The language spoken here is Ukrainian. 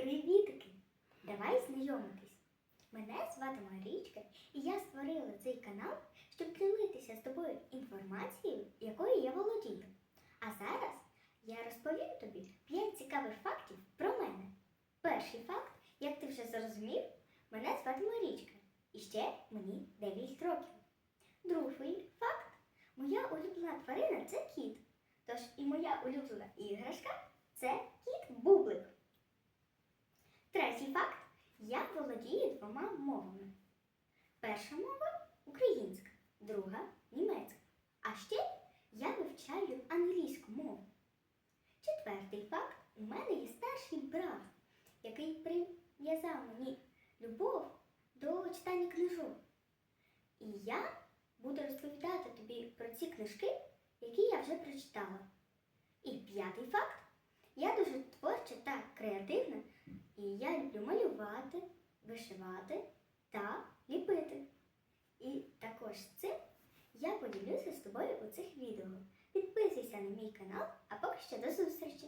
Привітики! Давай знайомитись. Мене звати Марічка, і я створила цей канал, щоб ділитися з тобою інформацією, якою я володію. А зараз я розповім тобі 5 цікавих фактів про мене. Перший факт, як ти вже зрозумів, мене звати Марічка, і ще мені 9 років. Другий факт, моя улюблена тварина це кіт. Тож і моя улюблена іграшка це кіт Бублик. Третій факт. Я володію двома мовами. Перша мова українська, друга німецька. А ще я вивчаю англійську мову. Четвертий факт. У мене є старший брат, який прив'язав мені любов до читання книжок. І я буду розповідати тобі про ці книжки, які я вже прочитала. І п'ятий факт. Я дуже творча та креативна, і я люблю малювати, вишивати та ліпити. І також цим я поділюся з тобою у цих відео. Підписуйся на мій канал, а поки що до зустрічі!